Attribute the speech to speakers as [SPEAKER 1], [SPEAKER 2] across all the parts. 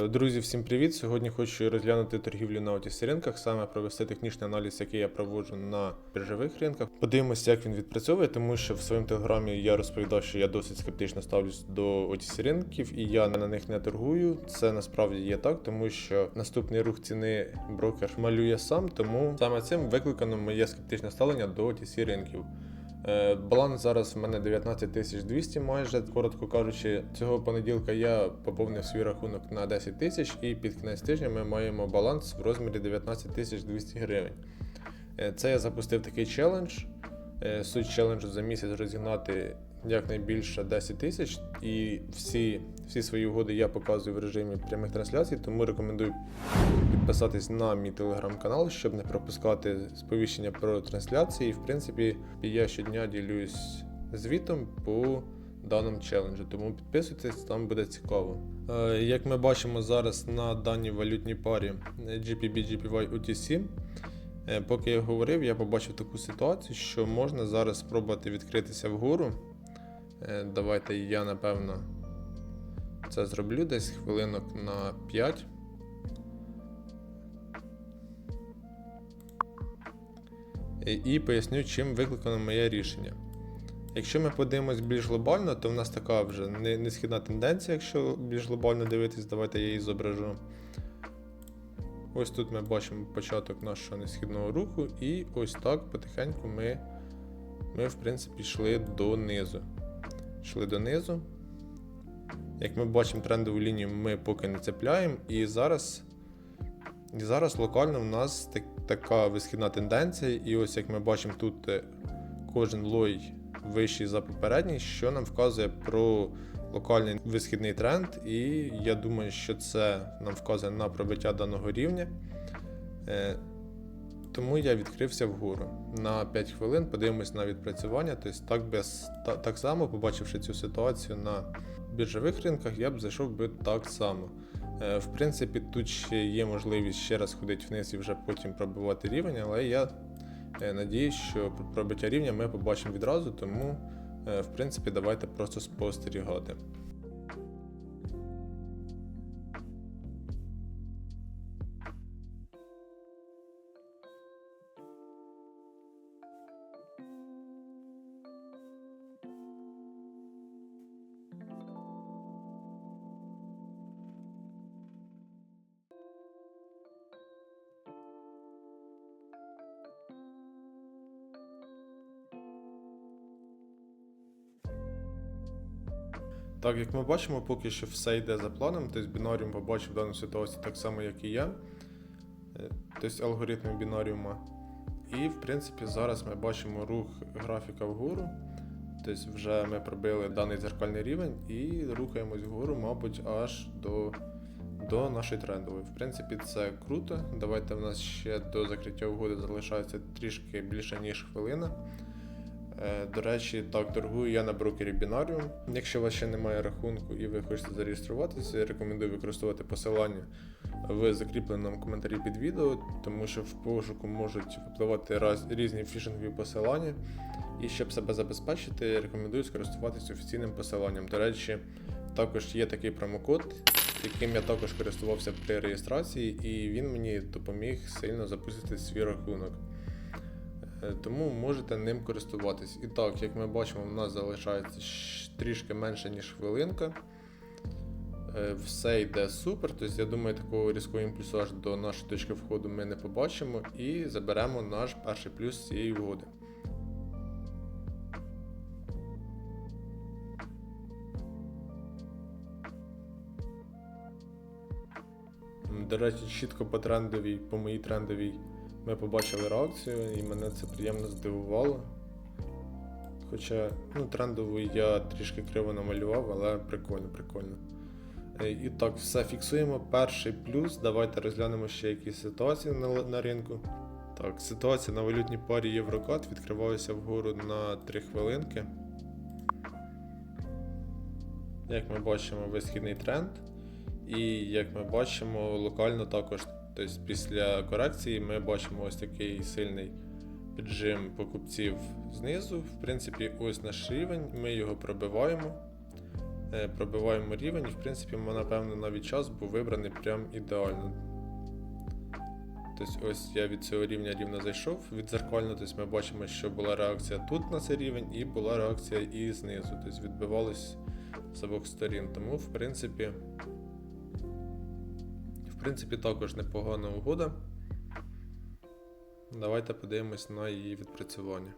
[SPEAKER 1] Е, Друзі, всім привіт! Сьогодні хочу розглянути торгівлю на OTC ринках, саме провести технічний аналіз, який я проводжу на біржових ринках. Подивимося, як він відпрацьовує, тому що в своєму телеграмі я розповідав, що я досить скептично ставлюсь до OTC ринків і я на них не торгую. Це насправді є так, тому що наступний рух ціни брокер малює сам, тому саме цим викликано моє скептичне ставлення до OTC ринків. Е, Баланс зараз в мене 19 тисяч 200 майже. Коротко кажучи, цього понеділка я поповнив свій рахунок на 10 тисяч, і під кінець тижня ми маємо баланс в розмірі 19 тисяч 200 гривень. Е, Це я запустив такий челендж. Е, Суть челенджу за місяць розігнати якнайбільше 10 тисяч, і всі, всі свої угоди я показую в режимі прямих трансляцій, тому рекомендую підписатись на мій телеграм-канал, щоб не пропускати сповіщення про трансляції. І, в принципі, я щодня ділюсь звітом по даному челенджу, тому підписуйтесь, там буде цікаво. Е, Як ми бачимо зараз на даній валютній парі е, GPB GPY UTC, е, поки я говорив, я побачив таку ситуацію, що можна зараз спробувати відкритися вгору. Е, Давайте я напевно це зроблю десь хвилинок на 5. І- І поясню, чим викликано моє рішення. Якщо ми подивимось більш глобально, то в нас така вже несхідна тенденція, якщо більш глобально дивитись, давайте я її зображу. Ось тут ми бачимо початок нашого несхідного руху, і ось так потихеньку ми, ми в принципі, йшли донизу. Йшли донизу. Як ми бачимо трендову лінію, ми поки не цепляємо, і зараз і зараз локально в нас так, така висхідна тенденція, і ось як ми бачимо, тут е, кожен лой вищий за попередній, що нам вказує про локальний висхідний тренд, і я думаю, що це нам вказує на пробиття даного рівня. Тому я відкрився вгору на 5 хвилин, подивимось на відпрацювання. Тобто так, без, та, так само, побачивши цю ситуацію на біржових ринках, я б зайшов би так само. Е, В принципі, тут ще є можливість ще раз ходити вниз і вже потім пробивати рівень, але я е, надіюсь, що пробиття рівня ми побачимо відразу, тому е, в принципі давайте просто спостерігати. Так, як ми бачимо, поки що все йде за планом, тобто бінаріум побачив дану ситуацію так само, як і я. Е, Тобто алгоритми бінаріума. І, в принципі, зараз ми бачимо рух графіка вгору. Тобто вже ми пробили даний зеркальний рівень і рухаємось вгору, мабуть, аж до, до нашої трендової. В принципі, це круто. Давайте в нас ще до закриття угоди залишається трішки більше, ніж хвилина. Е, До речі, так торгую я на брокері Binarium. Якщо у вас ще немає рахунку і ви хочете зареєструватися, я рекомендую використовувати посилання в закріпленому коментарі під відео, тому що в пошуку можуть випливати раз, різні фішингові посилання. І щоб себе забезпечити, я рекомендую скористуватися офіційним посиланням. До речі, також є такий промокод, яким я також користувався при реєстрації, і він мені допоміг сильно запустити свій рахунок. Е, Тому можете ним користуватись. І так, як ми бачимо, в нас залишається трішки менше, ніж хвилинка. Е, Все йде супер. Тобто, я думаю, такого різкого імпульсу аж до нашої точки входу ми не побачимо і заберемо наш перший плюс цієї угоди. До речі, чітко по трендовій, по моїй трендовій ми побачили реакцію, і мене це приємно здивувало. Хоча ну, трендову я трішки криво намалював, але прикольно, прикольно. Е, І так, все фіксуємо. Перший плюс. Давайте розглянемо ще якісь ситуації на, на ринку. Так, ситуація на валютній парі Єврокат відкривалася вгору на 3 хвилинки. Як ми бачимо, висхідний тренд. І як ми бачимо, локально також, тобто після корекції ми бачимо ось такий сильний піджим покупців знизу. В принципі, ось наш рівень, ми його пробиваємо. е, пробиваємо рівень, і в принципі, напевно, навіть час був вибраний прям ідеально. Тобто ось я від цього рівня рівно зайшов відзеркально, тобто ми бачимо, що була реакція тут на цей рівень, і була реакція і знизу. Тобто відбивалось з обох сторін. Тому, в принципі, в принципі, також непогана угода. Давайте подивимось на її відпрацювання.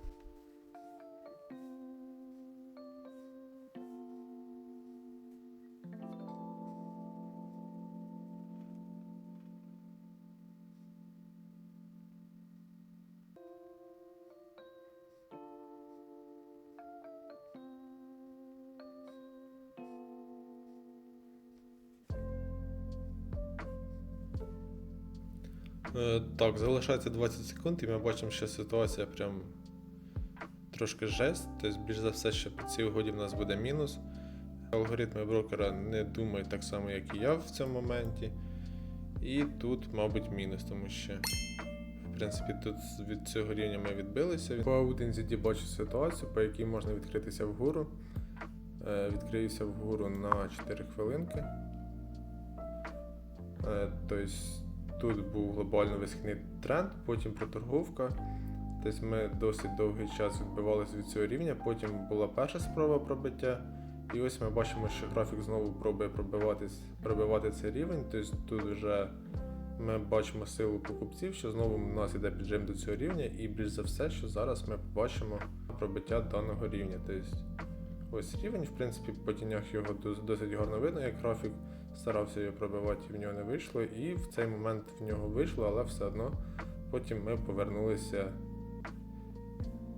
[SPEAKER 1] Так, залишається 20 секунд, і ми бачимо, що ситуація прям трошки жесть. Тобто, більш за все, що по цій угоді в нас буде мінус. Алгоритми брокера не думають так само, як і я в цьому моменті. І тут, мабуть, мінус, тому що, в принципі, тут від цього рівня ми відбилися. По аудинзіді бачу ситуацію, по якій можна відкритися вгору. Е, Відкриюся вгору на 4 хвилинки. Е, Тобто тут був глобально висхідний тренд, потім проторговка. Тобто ми досить довгий час відбивалися від цього рівня, потім була перша спроба пробиття. І ось ми бачимо, що графік знову пробує пробивати цей рівень. Тобто тут вже ми бачимо силу покупців, що знову у нас йде піджим до цього рівня, і більш за все, що зараз ми побачимо пробиття даного рівня. Тобто ось рівень, в принципі, по тінях його досить гарно видно, як графік старався його пробивати, і в нього не вийшло. І в цей момент в нього вийшло, але все одно потім ми повернулися.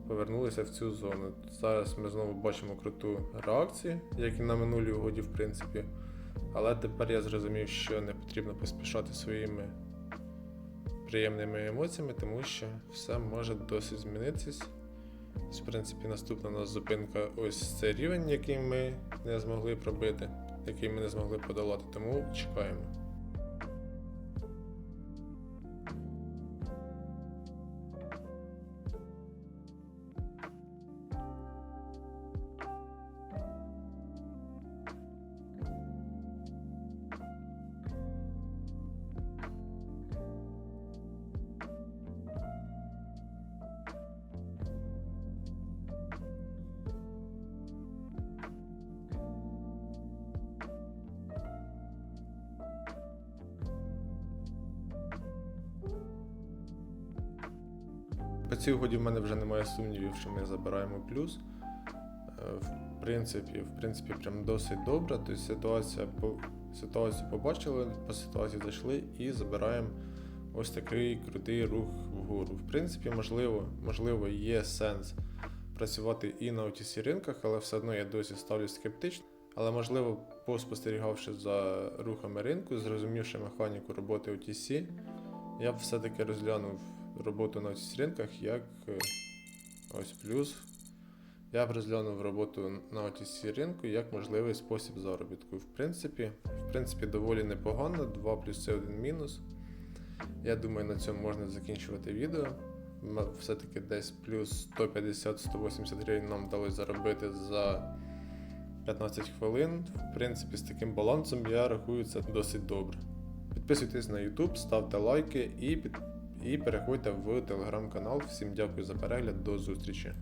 [SPEAKER 1] Повернулися в цю зону. Зараз ми знову бачимо круту реакцію, як і на минулій угоді, в принципі. Але тепер я зрозумів, що не потрібно поспішати своїми приємними емоціями, тому що все може досить змінитись. В принципі, наступна у нас зупинка ось цей рівень, який ми не змогли пробити, який ми не змогли подолати, тому чекаємо. По цій угоді в мене вже немає сумнівів, що ми забираємо плюс. Е, В принципі, в принципі, прям досить добре. Тобто ситуація по ситуацію побачили, по ситуації зайшли і забираємо ось такий крутий рух вгору. В принципі, можливо, можливо, є сенс працювати і на OTC ринках, але все одно я досі ставлю скептично. Але можливо, поспостерігавши за рухами ринку, зрозумівши механіку роботи OTC, я б все-таки розглянув роботу на OTC ринках як е, ось плюс. Я б розглянув роботу на OTC ринку як можливий спосіб заробітку. В принципі, в принципі, доволі непогано. 2 плюс це 1 мінус. Я думаю, на цьому можна закінчувати відео. Все-таки десь плюс 150-180 гривень нам вдалося заробити за 15 хвилин. В принципі, з таким балансом я рахую це досить добре. Підписуйтесь на YouTube, ставте лайки і, під... і переходьте в телеграм-канал. Всім дякую за перегляд, до зустрічі.